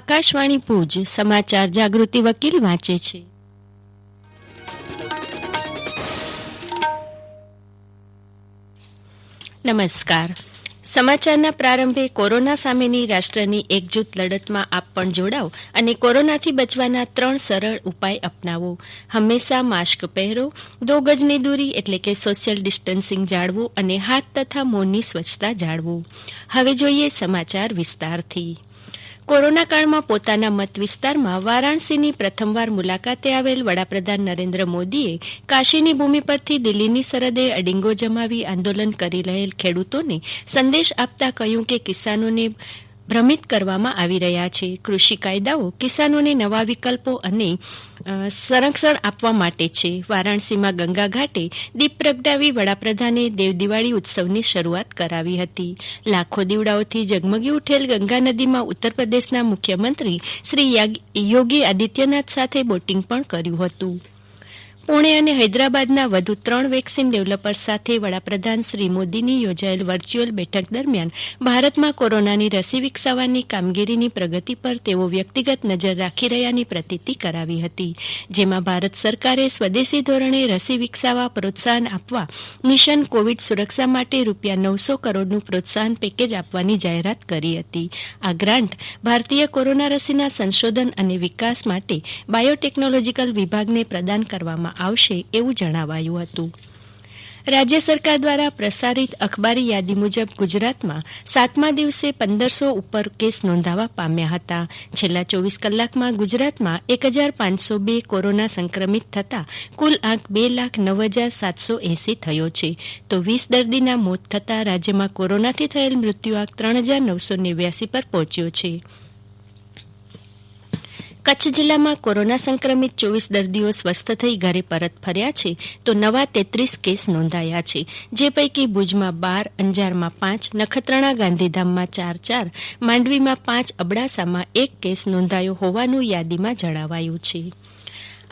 આકાશવાણી ભુજ, સમાચાર જાગૃતિ વકીલ વાંચે છે. નમસ્કાર. સમાચારના પ્રારંભે કોરોના સામેની રાષ્ટ્રની એકજૂથ લડતમાં આપ પણ જોડાઓ અને કોરોનાથી બચવાના ત્રણ સરળ ઉપાય અપનાવો. હંમેશા માસ્ક પહેરો, દો ગજની દૂરી એટલે કે સોશિયલ ડિસ્ટન્સિંગ જાળવું અને હાથ તથા મોંની સ્વચ્છતા જાળવું. હવે જોઈએ સમાચાર વિસ્તારથી. કોરોના કાળમાં પોતાના મત વિસ્તારમાં વારાણસીની પ્રથમવાર મુલાકાતે આવેલ વડાપ્રધાન નરેન્દ્ર મોદીએ કાશીની ભૂમિ પરથી દિલ્હીની સરહદે અડિંગો જમાવી આંદોલન કરી રહેલ ખેડૂતોને સંદેશ આપતા કહ્યું કે કિસાનોને ભ્રમિત કરવામાં આવી રહ્યા છે. કૃષિ કાયદાઓ કિસાનોને નવા વિકલ્પો અને સંરક્ષણ આપવા માટે છે. વારાણસીમાં ગંગા ઘાટે દીપ પ્રગટાવી વડાપ્રધાને દેવદિવાળી ઉત્સવની શરૂઆત કરાવી હતી. લાખો દીવડાઓથી ઝગમગી ઉઠેલ ગંગા નદીમાં ઉત્તર પ્રદેશના મુખ્યમંત્રી શ્રી યોગી આદિત્યનાથ સાથે બોટિંગ પણ કર્યું હતું. પુણે અને હૈદરાબાદના વધુ ત્રણ વેક્સિન ડેવલપર્સ સાથે વડાપ્રધાન શ્રી મોદીની યોજાયેલ વર્ચ્યુઅલ બેઠક દરમિયાન ભારતમાં કોરોનાની રસી વિકસાવવાની કામગીરીની પ્રગતિ પર તેઓ વ્યક્તિગત નજર રાખી રહ્યાની પ્રતીતિ કરાવી હતી, જેમાં ભારત સરકારે સ્વદેશી ધોરણે રસી વિકસાવવા પ્રોત્સાહન આપવા, મિશન કોવિડ સુરક્ષા માટે રૂપિયા નવસો કરોડનું પ્રોત્સાહન પેકેજ આપવાની જાહેરાત કરી હતી. આ ગ્રાન્ટ ભારતીય કોરોના રસીના સંશોધન અને વિકાસ માટે બાયોટેકનોલોજીકલ વિભાગને પ્રદાન કરવામાં આવશે એવું જણાવાયું હતું. રાજ્ય સરકાર દ્વારા પ્રસારિત અખબારી યાદી મુજબ ગુજરાતમાં સાતમા દિવસે પંદરસો ઉપર કેસ નોંધાવા પામ્યા હતા. છેલ્લા ચોવીસ કલાકમાં ગુજરાતમાં એક હજાર પાંચસો બે કોરોના સંક્રમિત થતા કુલ આંક બે લાખ નવ હજાર સાતસો એસી થયો છે. તો વીસ દર્દીના મોત થતા રાજ્યમાં કોરોનાથી થયેલ મૃત્યુઆંક ત્રણ હજાર નવસો નેવ્યાસી પર પહોંચ્યો છે. કચ્છ જિલ્લામાં કોરોના સંક્રમિત ચોવીસ દર્દીઓ સ્વસ્થ થઈ ઘરે પરત ફર્યા છે, તો નવા તેત્રીસ કેસ નોંધાયા છે. જે પૈકી ભુજમાં બાર, અંજારમાં પાંચ, નખત્રાણા, ગાંધીધામમાં ચાર ચાર, માંડવીમાં પાંચ, અબડાસામાં એક કેસ નોંધાયો હોવાનું યાદીમાં જણાવાયું છે.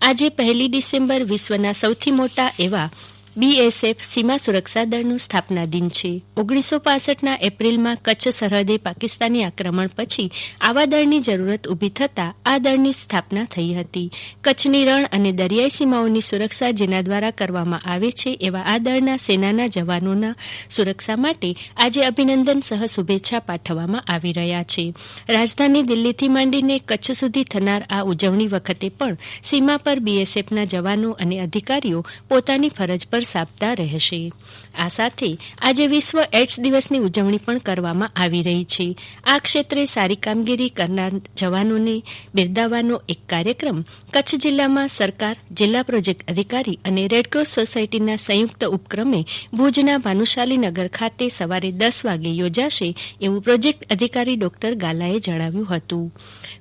આજે પહેલી ડિસેમ્બર વિશ્વના સૌથી મોટા એવા બીએસએફ સીમા સુરક્ષા દળનું સ્થાપના દિન છે. ઓગણીસો પાસઠના એપ્રિલમાં કચ્છ સરહદે પાકિસ્તાની આક્રમણ પછી આવા દળની જરૂરત ઊભી થતા આ દળની સ્થાપના થઈ હતી. કચ્છની રણ અને દરિયાઈ સીમાઓની સુરક્ષા જેના દ્વારા કરવામાં આવે છે એવા આ દળના સેનાના જવાનોના સુરક્ષા માટે આજે અભિનંદન સહ શુભેચ્છા પાઠવવામાં આવી રહ્યા છે. રાજધાની દિલ્હીથી માંડીને કચ્છ સુધી થનાર આ ઉજવણી વખતે પણ સીમા પર બીએસએફના જવાનો અને અધિકારીઓ પોતાની ફરજ પર સાબતા રહેશે. આ સાથે આજે વિશ્વ એડ્સ દિવસની ઉજવણી પણ કરવામાં આવી રહી છે. આ ક્ષેત્રે સારી કામગીરી કરનાર જવાનોને બિરદાવવાનો એક કાર્યક્રમ કચ્છ જિલ્લામાં સરકાર, જિલ્લા પ્રોજેક્ટ અધિકારી અને રેડક્રોસ સોસાયટીના સંયુક્ત ઉપક્રમે ભુજના ભાનુશાલીનગર ખાતે સવારે દસ વાગે યોજાશે એવું પ્રોજેક્ટ અધિકારી ડોક્ટર ગાલાએ જણાવ્યું હતું.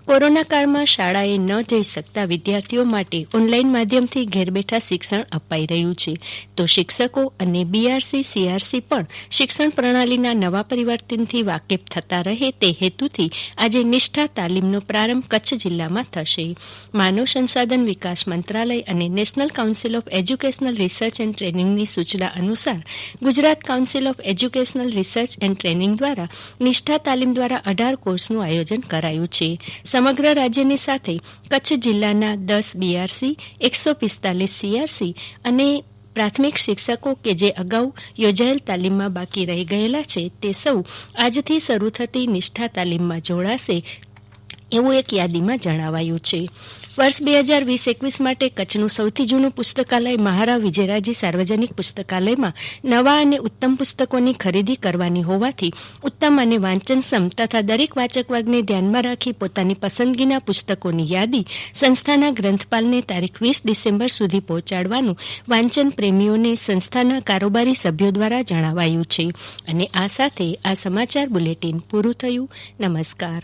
કોરોના કાળમાં શાળાએ ન જઈ શકતા વિદ્યાર્થીઓ માટે ઓનલાઈન માધ્યમથી ઘેર બેઠા શિક્ષણ અપાઈ રહ્યું છે. તો શિક્ષકો અને બીઆરસી સીઆરસી પણ શિક્ષણ પ્રણાલીના નવા પરિવર્તનથી વાકેફ થતા રહે તે હેતુથી આજે નિષ્ઠા તાલીમનો પ્રારંભ કચ્છ જિલ્લામાં થશે. માનવ સંસાધન વિકાસ મંત્રાલય અને national council of educational research and ટ્રેનિંગની સૂચના અનુસાર Gujarat council of educational research and training દ્વારા નિષ્ઠા તાલીમ દ્વારા અઢાર કોર્સનું આયોજન કરાયું છે. સમગ્ર રાજ્યની સાથે કચ્છ જિલ્લાના દસ બીઆરસી એકસો પિસ્તાલીસ સીઆરસી અને પ્રાથમિક શિક્ષકો કે જે અગાઉ યોજાયેલ તાલીમમાં બાકી રહી ગયેલા છે, તે સૌ આજથી શરૂ થતી નિષ્ઠા તાલીમમાં જોડાશે એવું એક યાદીમાં જણાવાયું છે. વર્ષ બે હજાર વીસ એકવીસ માટે કચ્છનું સૌથી જૂનું પુસ્તકાલય મહારા વિજયરાજી સાર્વજનિક પુસ્તકાલયમાં નવા અને ઉત્તમ પુસ્તકોની ખરીદી કરવાની હોવાથી ઉત્તમ અને વાંચનસમ તથા દરેક વાચક વર્ગને ધ્યાનમાં રાખી પોતાની પસંદગીના પુસ્તકોની યાદી સંસ્થાના ગ્રંથપાલને તારીખ વીસ ડિસેમ્બર સુધી પહોંચાડવાનું વાંચન પ્રેમીઓને સંસ્થાના કારોબારી સભ્યો દ્વારા જણાવાયું છે. અને આ સાથે આ સમાચાર બુલેટિન પૂરું થયું. નમસ્કાર.